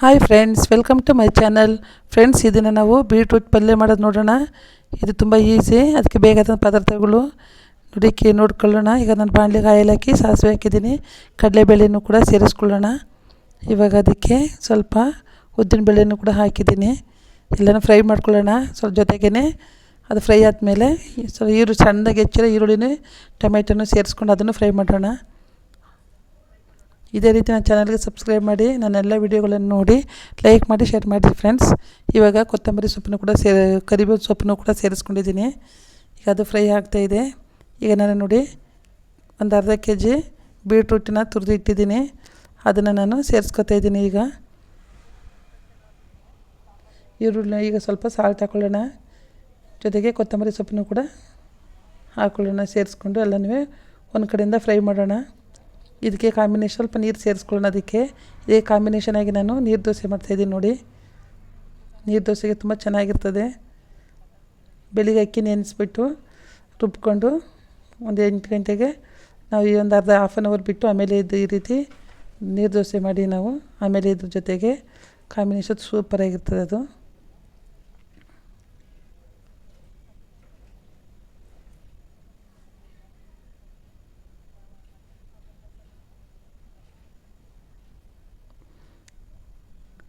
Hi friends welcome to my channel friends ಇದನ್ನು ನಾವು beetroot ಪಲ್ಯ ಮಾಡೋದು ನೋಡೋಣ. ಇದು ತುಂಬ ಈಸಿ ಅದಕ್ಕೆ ಬೇಕಾದ ಪದಾರ್ಥಗಳು. ನುಡಿಕೆ ನೋಡ್ಕೊಳ್ಳೋಣ. ಈಗ ನಾನು ಬಾಣಲಿಗೆ ಆಯಿಲ್ ಹಾಕಿ ಸಾಸಿವೆ ಹಾಕಿದ್ದೀನಿ. ಕಡಲೆಬೇಳೆನೂ ಕೂಡ ಸೇರಿಸ್ಕೊಳ್ಳೋಣ. ಇವಾಗ ಅದಕ್ಕೆ ಸ್ವಲ್ಪ ಉದ್ದಿನ ಬೇಳೆನೂ ಕೂಡ ಹಾಕಿದ್ದೀನಿ. ಎಲ್ಲನೂ ಫ್ರೈ ಮಾಡ್ಕೊಳ್ಳೋಣ. ಸ್ವಲ್ಪ ಜೊತೆಗೇ ಅದು ಫ್ರೈ ಆದಮೇಲೆ ಸ್ವಲ್ಪ ಈರು, ಸಣ್ಣದಾಗಿ ಹೆಚ್ಚಿರೋ ಈರುಳ್ಳಿನೂ, ಟೊಮೆಟೊನೂ ಸೇರಿಸ್ಕೊಂಡು ಅದನ್ನು ಫ್ರೈ ಮಾಡೋಣ. ಇದೇ ರೀತಿ ನನ್ನ ಚಾನಲ್ಗೆ ಸಬ್ಸ್ಕ್ರೈಬ್ ಮಾಡಿ, ನನ್ನೆಲ್ಲ ವೀಡಿಯೋಗಳನ್ನು ನೋಡಿ ಲೈಕ್ ಮಾಡಿ ಶೇರ್ ಮಾಡಿ ಫ್ರೆಂಡ್ಸ್ ಇವಾಗ ಕೊತ್ತಂಬರಿ ಸೊಪ್ಪನ್ನು ಕೂಡ ಸೇ ಕರಿಬೇವು ಸೊಪ್ಪನ್ನು ಕೂಡ ಸೇರಿಸ್ಕೊಂಡಿದ್ದೀನಿ. ಈಗ ಅದು ಫ್ರೈ ಆಗ್ತಾಯಿದೆ ಈಗ ನಾನು ನೋಡಿ ಒಂದು ಅರ್ಧ ಕೆ ಜಿ ಬೀಟ್ರೂಟನ್ನ ತುರಿದು ಇಟ್ಟಿದ್ದೀನಿ. ಅದನ್ನು ನಾನು ಸೇರಿಸ್ಕೊತಾ ಇದ್ದೀನಿ ಈಗ. ಈರುಳ್ಳಿ ಈಗ ಸ್ವಲ್ಪ ಸಾಲ್ಟ್ ಹಾಕೊಳ್ಳೋಣ. ಜೊತೆಗೆ ಕೊತ್ತಂಬರಿ ಸೊಪ್ಪನ್ನು ಕೂಡ ಹಾಕೊಳ್ಳೋಣ, ಸೇರಿಸ್ಕೊಂಡು ಎಲ್ಲನೂ ಒಂದು ಕಡೆಯಿಂದ ಫ್ರೈ ಮಾಡೋಣ. ಇದಕ್ಕೆ ಕಾಂಬಿನೇಷನ್ ಸ್ವಲ್ಪ ನೀರು ಸೇರಿಸ್ಕೊಳ್ಳೋದಕ್ಕೆ ಇದೇ ಕಾಂಬಿನೇಷನ್ ಆಗಿ ನಾನು ನೀರು ದೋಸೆ ಮಾಡ್ತಾಯಿದ್ದೀನಿ ನೋಡಿ. ನೀರು ದೋಸೆಗೆ ತುಂಬ ಚೆನ್ನಾಗಿರ್ತದೆ. ಬೆಳಿಗ್ಗೆ ಅಕ್ಕಿ ನೆನೆಸ್ಬಿಟ್ಟು ರುಬ್ಕೊಂಡು ಒಂದು ಎಂಟು ಗಂಟೆಗೆ ನಾವು ಈ ಒಂದು ಅರ್ಧ ಹಾಫ್ ಆನ್ ಅವರ್ ಬಿಟ್ಟು ಆಮೇಲೆ ಇದು ಈ ರೀತಿ ನೀರು ದೋಸೆ ಮಾಡಿ ನಾವು ಆಮೇಲೆ ಇದ್ರ ಜೊತೆಗೆ ಕಾಂಬಿನೇಷನ್ ಸೂಪರಾಗಿರ್ತದೆ ಅದು.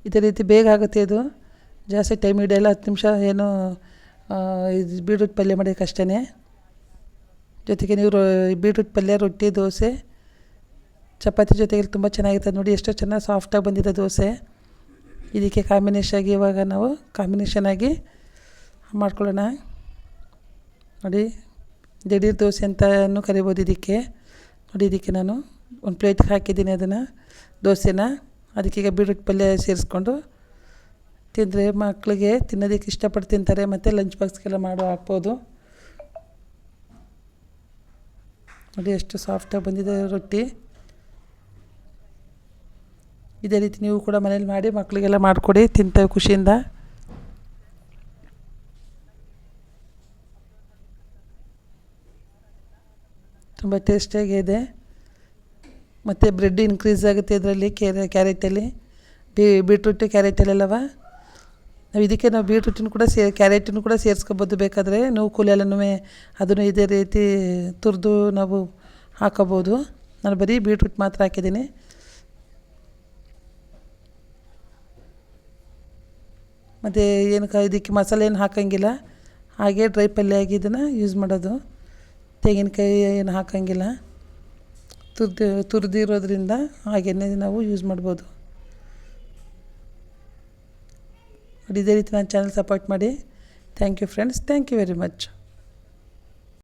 ಇದೇ ರೀತಿ ಬೇಗ ಆಗುತ್ತೆ ಅದು. ಜಾಸ್ತಿ ಟೈಮ್ ಹಿಡಿಯಲ್ಲ ಹತ್ತು ನಿಮಿಷ ಏನು ಇದು ಬೀಟ್ರೂಟ್ ಪಲ್ಯ ಮಾಡೋಕ್ಕೆ ಅಷ್ಟೇ ಜೊತೆಗೆ ನೀವು ಬೀಟ್ರೂಟ್ ಪಲ್ಯ, ರೊಟ್ಟಿ, ದೋಸೆ, ಚಪಾತಿ ಜೊತೆಗೆ ತುಂಬ ಚೆನ್ನಾಗಿರ್ತದೆ ನೋಡಿ, ಎಷ್ಟು ಚೆನ್ನಾಗಿ ಸಾಫ್ಟಾಗಿ ಬಂದಿದೆ ದೋಸೆ. ಇದಕ್ಕೆ ಕಾಂಬಿನೇಷನ್ ಆಗಿ ಇವಾಗ ನಾವು ಕಾಂಬಿನೇಷನ್ ಆಗಿ ಮಾಡ್ಕೊಳ್ಳೋಣ. ನೋಡಿ, ದಿಢೀರ್ ದೋಸೆ ಅಂತಲೂ ಕರಿಬೋದು ಇದಕ್ಕೆ. ನೋಡಿ, ಇದಕ್ಕೆ ನಾನು ಒಂದು ಪ್ಲೇಟ್ಗೆ ಹಾಕಿದ್ದೀನಿ ಅದನ್ನು, ದೋಸೆನ. ಅದಕ್ಕೀಗ ಬೀಟ್ರೂಟ್ ಪಲ್ಯ ಸೇರಿಸ್ಕೊಂಡು ತಿಂದರೆ ಮಕ್ಕಳಿಗೆ ತಿನ್ನೋದಕ್ಕೆ ಇಷ್ಟಪಟ್ಟು ತಿಂತಾರೆ, ಮತ್ತು ಲಂಚ್ ಬಾಕ್ಸ್ಗೆಲ್ಲ ಮಾಡು ಹಾಕ್ಬೋದು. ನೋಡಿ ಎಷ್ಟು ಸಾಫ್ಟಾಗಿ ಬಂದಿದೆ ರೊಟ್ಟಿ. ಇದೇ ರೀತಿ ನೀವು ಕೂಡ ಮನೇಲಿ ಮಾಡಿ ಮಕ್ಕಳಿಗೆಲ್ಲ ಮಾಡಿಕೊಡಿ, ತಿಂತೇವೆ ಖುಷಿಯಿಂದ. ತುಂಬ ಟೇಸ್ಟಿಯಾಗಿದೆ ಮತ್ತು ಬ್ರೆಡ್ ಇನ್ಕ್ರೀಸ್ ಆಗುತ್ತೆ ಇದರಲ್ಲಿ ಕ್ಯಾರೆ, ಕ್ಯಾರೆಟಲ್ಲಿ ಬೀಟ್ರೂಟು ಕ್ಯಾರೆಟಲ್ಲೆಲ್ಲವ? ನಾವು ಇದಕ್ಕೆ ನಾವು ಬೀಟ್ರೂಟನ್ನು ಕೂಡ ಸೇ ಕ್ಯಾರೆಟನ್ನು ಕೂಡ ಸೇರಿಸ್ಕೊಬೋದು ಬೇಕಾದರೆ. ನೋವು ಕೂಲೆಲ್ಲನೂ ಅದನ್ನು ಇದೇ ರೀತಿ ತುರಿದು ನಾವು ಹಾಕೋಬೋದು. ನಾನು ಬರೀ ಬೀಟ್ರೂಟ್ ಮಾತ್ರ ಹಾಕಿದ್ದೀನಿ. ಮತ್ತು ಏನು ಇದಕ್ಕೆ ಮಸಾಲೆ ಏನು ಹಾಕೋಂಗಿಲ್ಲ. ಹಾಗೆ ಡ್ರೈ ಪಲ್ಯ ಆಗಿ ಇದನ್ನು ಯೂಸ್ ಮಾಡೋದು. ತೆಂಗಿನಕಾಯಿ ಏನು ಹಾಕೋಂಗಿಲ್ಲ. ತುರ್ದು, ತುರಿದಿರೋದ್ರಿಂದ ಹಾಗೇ ನಾವು ಯೂಸ್ ಮಾಡ್ಬೋದು. ಇದೇ ರೀತಿ ನನ್ನ ಚಾನಲ್ ಸಪೋರ್ಟ್ ಮಾಡಿ. Thank you friends thank you very much